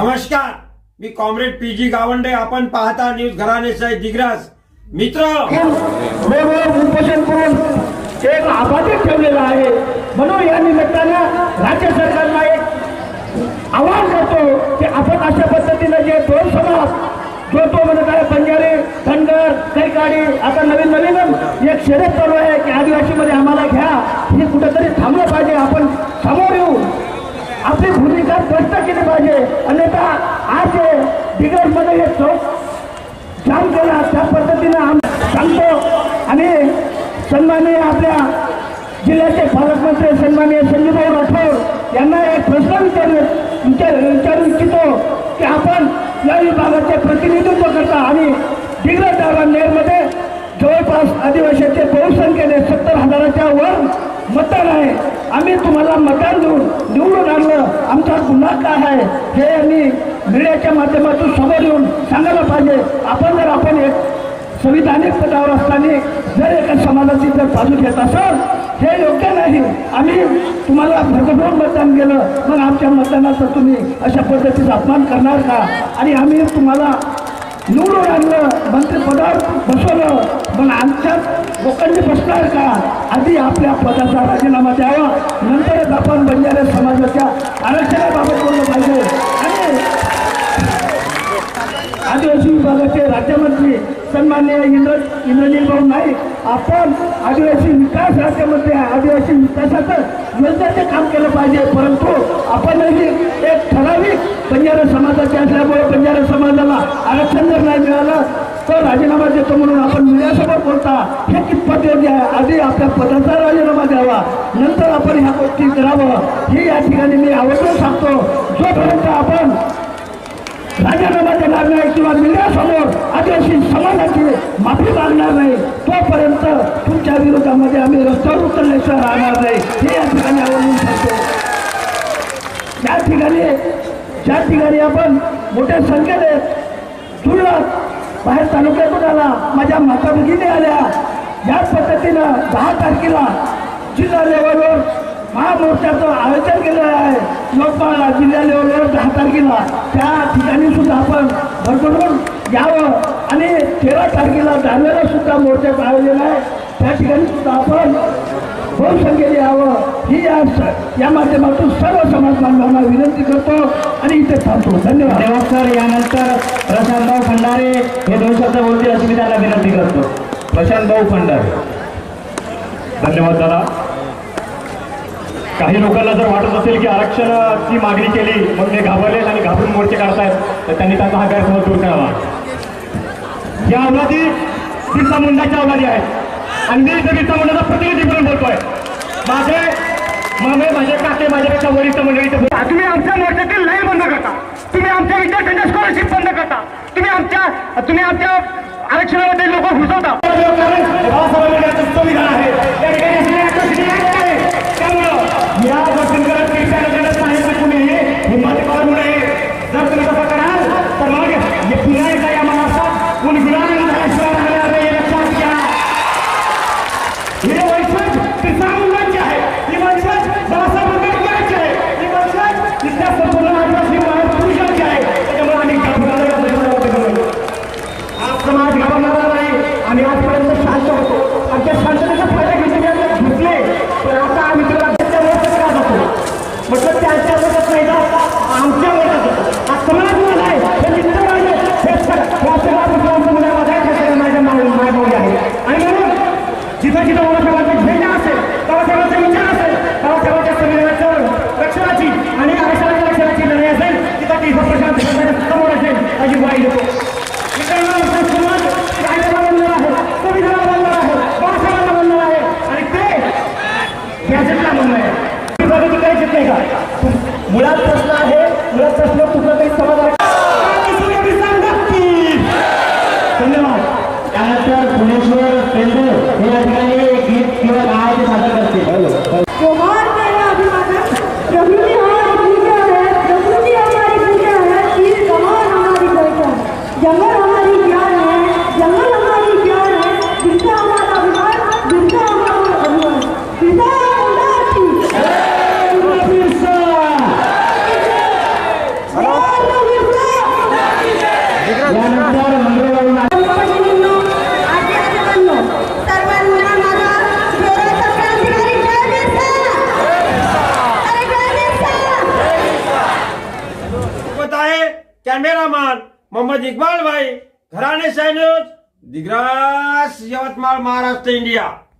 नमस्कार. मी comrade P G Gawande. आपण पाहता न्यूज घराणेसाई दिग्रास. मित्र! उपोषण करून एक आबाधित ठेवलेला आहे. म्हणून या निमित्तानं राज्य सरकारला एक आवाहन करतो की आपण अशा पद्धतीनं जे दोन समाज जो तो म्हणत आहे पंजारी धनगर कैकाडी आता नवीन नवीन एक शर्यत चालू आहे की आदिवासीमध्ये आम्हाला घ्या. हे कुठेतरी थांबलं पाहिजे. आपण समोर येऊ आपली भूमिका स्पष्ट केली पाहिजे अन्यथा आज दिग्रजमध्ये एक चौक जाम केला त्या पद्धतीनं आम्ही सांगतो आणि सन्माननीय आपल्या जिल्ह्याचे पालकमंत्री सन्माननीय संजूभाई राठोड यांना एक प्रश्न विचार विचार विचारू इच्छितो की आपण या विभागाचे प्रतिनिधित्व करता आणि दिग्रज नेरमध्ये जवळपास आदिवासीचे बहुसंख्येने सत्तर हजाराच्या वर मतदान आहे. आम्ही तुम्हाला मतदान देऊन निवडून आणलं. आमचा गुन्हा काय आहे. हे यांनी मीडियाच्या माध्यमातून समोर येऊन सांगायला पाहिजे. आपण जर आपण एक संविधानिक पदावर असताना जर एका समाजाची जर बाजू घेत असाल हे योग्य नाही. आम्ही तुम्हाला भरभरून मतदान केलं मग आमच्या मतदानाचा तुम्ही अशा पद्धतीचा अपमान करणार का? आणि आम्ही तुम्हाला निवडून आणलं मंत्रिपदावर बसवलं पण आमच्या लोकांनी बसणार का? आधी आपल्या पदाचा राजीनामा द्यावा नंतरच आपण बंजारा समाजाच्या आरक्षणाबाबत बोललं पाहिजे. आणि आदिवासी विभागाचे राज्यमंत्री सन्मान्य इंद्र इंद्रजीत भाऊ नाईक आपण आदिवासी विकास राज्यामध्ये आहे. आदिवासी विकासाचं योजनेचं काम केलं पाहिजे. परंतु आपणही एक ठराविक बंजारा समाजाचे असल्यामुळे बंजारा समाजाला आरक्षण जर नाही मिळालं तर राजीनामा देतो म्हणून आपण मीडियासमोर बोलता हे कितपत योग्य आहे? आधी आपल्या पदाचा राजीनामा द्यावा. नंतर आपण ह्या गोष्टी करावं. हे या ठिकाणी मी आवर्जून सांगतो. जोपर्यंत आपण राजीनामा देणार नाही किंवा मीडियासमोर आधी रस्त्यावर राहणार नाही हे या ठिकाणी आवडून सांगतो. या ठिकाणी ज्या ठिकाणी आपण मोठ्या संख्येने जुळलात बाहेर तालुक्यातून आला माझ्या माता भगिनी आल्या या पद्धतीनं दहा तारखेला जिल्हा लेवलवर महामोर्चाचं आयोजन केलेलं आहे. लोकपाल जिल्हा लेवलवर दहा तारखेला. त्या ठिकाणी सुद्धा आपण भरभरून यावं. आणि तेरा तारखेला जालन्याला सुद्धा मोर्चाचं आयोजन आहे. त्या ठिकाणी सुद्धा आपण बहुसंख्येने यावं. ही या या माध्यमातून सर्व समाज बांधवांना विनंती करतो आणि इथे थांबतो. धन्यवाद. देवा सर यानंतर प्रशांतभाऊ भंडारे हे दोन शब्द बोलतील अशी मी त्यांना विनंती करतो. प्रशांतभाऊ भंडारे. धन्यवाद दादा. काही लोकांना जर वाटत असेल की आरक्षणाची मागणी केली मग ते घाबरले आणि घाबरून मोर्चे काढतायत तर त्यांनी त्यांचा हा गैरसमज दूर करावा. या अवलादी बिरसा मुंडाच्या अवलादी आहेत. आणि मी इथे बिरसा प्रतिनिधी म्हणून बोलतोय. माझे मामे माझे काके माझ्यापेक्षा वरिष्ठ मंडळी तुम्ही आमच्या मोर्चातील लय बंद करता. तुम्ही आमच्या विद्यार्थ्यांच्या स्कॉलरशिप बंद करता. तुम्ही आमच्या तुम्ही आमच्या आरक्षणामध्ये लोक घुसवता કેમેરામાન મોહમ્મદ ઇકબાલભાઈ ઘરાણી સૈન્યુઝ દિગ્રાસ યવતમાળ મહારાષ્ટ્ર ઇન્ડિયા.